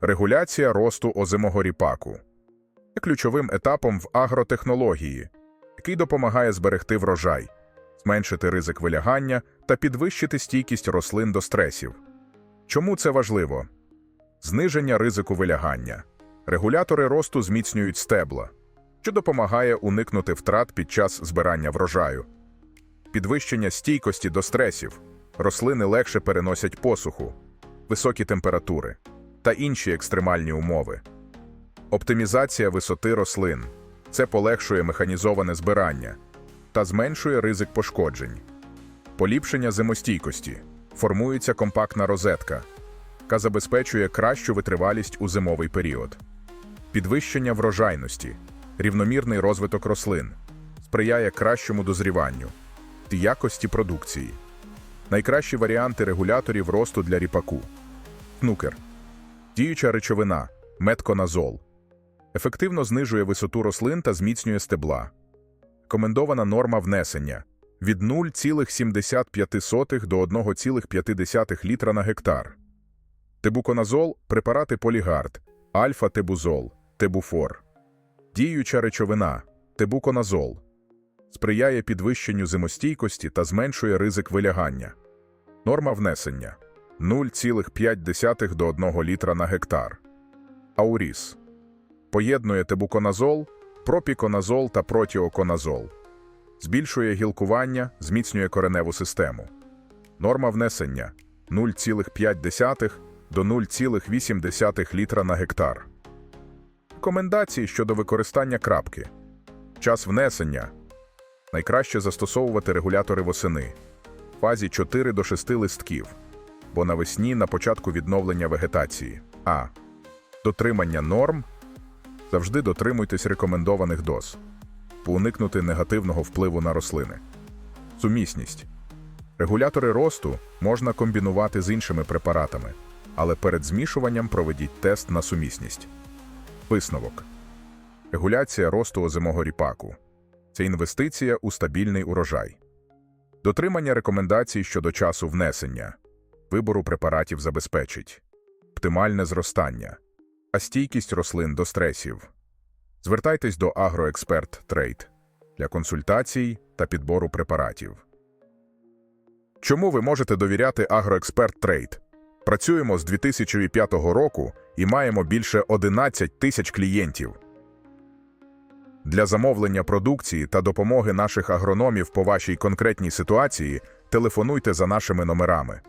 Регуляція росту озимого ріпаку є ключовим етапом в агротехнології, який допомагає зберегти врожай, зменшити ризик вилягання та підвищити стійкість рослин до стресів. Чому це важливо? Зниження ризику вилягання. Регулятори росту зміцнюють стебла, що допомагає уникнути втрат під час збирання врожаю. Підвищення стійкості до стресів. Рослини легше переносять посуху, високі температури та інші екстремальні умови. Оптимізація висоти рослин це полегшує механізоване збирання та зменшує ризик пошкоджень. Поліпшення зимостійкості формується компактна розетка, яка забезпечує кращу витривалість у зимовий період. Підвищення врожайності, рівномірний розвиток рослин сприяє кращому дозріванню та якості продукції. Найкращі варіанти регуляторів росту для ріпаку. Снукер. Діюча речовина метконазол. Ефективно знижує висоту рослин та зміцнює стебла. Рекомендована норма внесення від 0,75 до 1,5 літра на гектар. Тебуконазол препарати полігард, альфа-тебузол, тебуфор. Діюча речовина тебуконазол сприяє підвищенню зимостійкості та зменшує ризик вилягання. Норма внесення 0,5 до 1 літра на гектар. Ауріс поєднує тебуконазол, пропіконазол та протіоконазол. Збільшує гілкування, зміцнює кореневу систему. Норма внесення 0,5 до 0,8 літра на гектар. Рекомендації щодо використання крапки. Час внесення. Найкраще застосовувати регулятори восени в фазі 4 до 6 листків, бо навесні на початку відновлення вегетації. А. Дотримання норм. Завжди дотримуйтесь рекомендованих доз, уникнути негативного впливу на рослини. Сумісність. Регулятори росту можна комбінувати з іншими препаратами, але перед змішуванням проведіть тест на сумісність. Висновок. Регуляція росту озимого ріпаку це інвестиція у стабільний урожай. Дотримання рекомендацій щодо часу внесення, вибору препаратів забезпечить, оптимальне зростання, а стійкість рослин до стресів. Звертайтесь до Агроексперт Трейд для консультацій та підбору препаратів. Чому ви можете довіряти Агроексперт Трейд? Працюємо з 2005 року і маємо більше 11 тисяч клієнтів. Для замовлення продукції та допомоги наших агрономів по вашій конкретній ситуації телефонуйте за нашими номерами